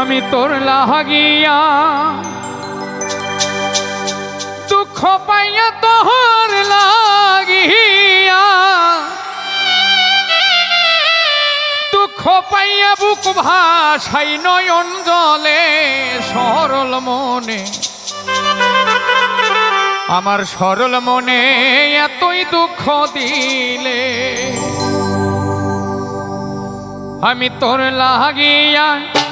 আমি তোর লাগিয়া দুঃখ পাইয়া তোহর লাগিয়া দুঃখ পাইয়া বুক ভাষাই নয়ন জলে সরল মনে। আমার সরল মনে এতই দুঃখ দিলে। আমি তোর লাগিয়া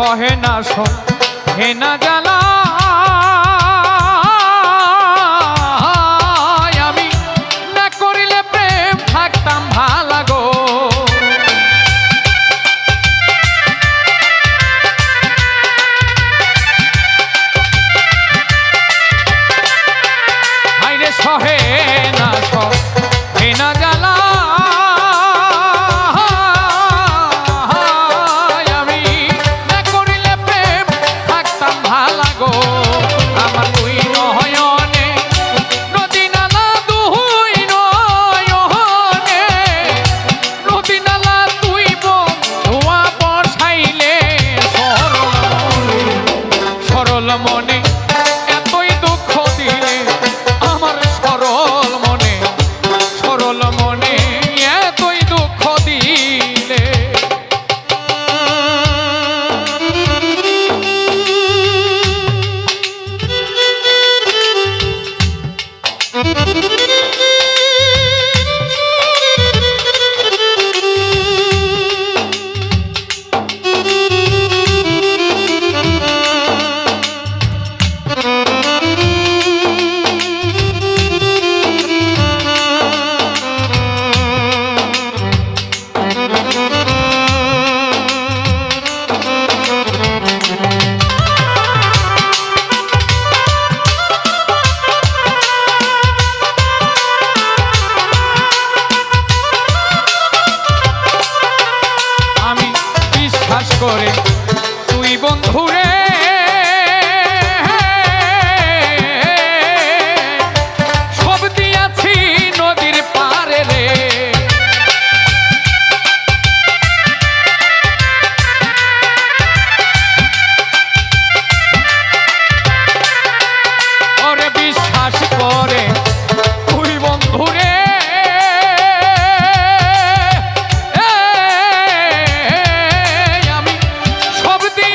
সহে না সহে না জ্বালা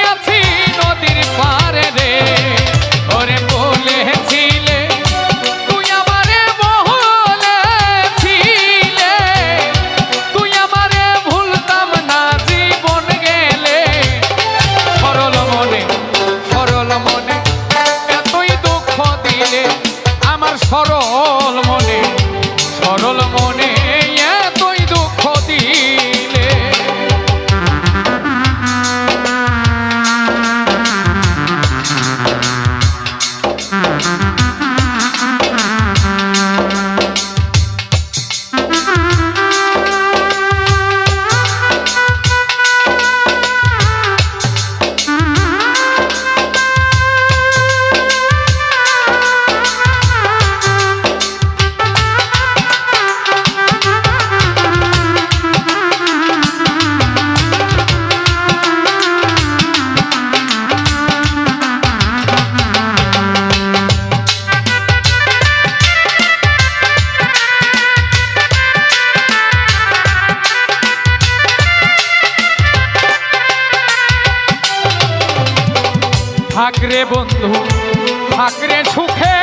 আছি নদীর পা থাকরে বন্ধু থাকরে সুখে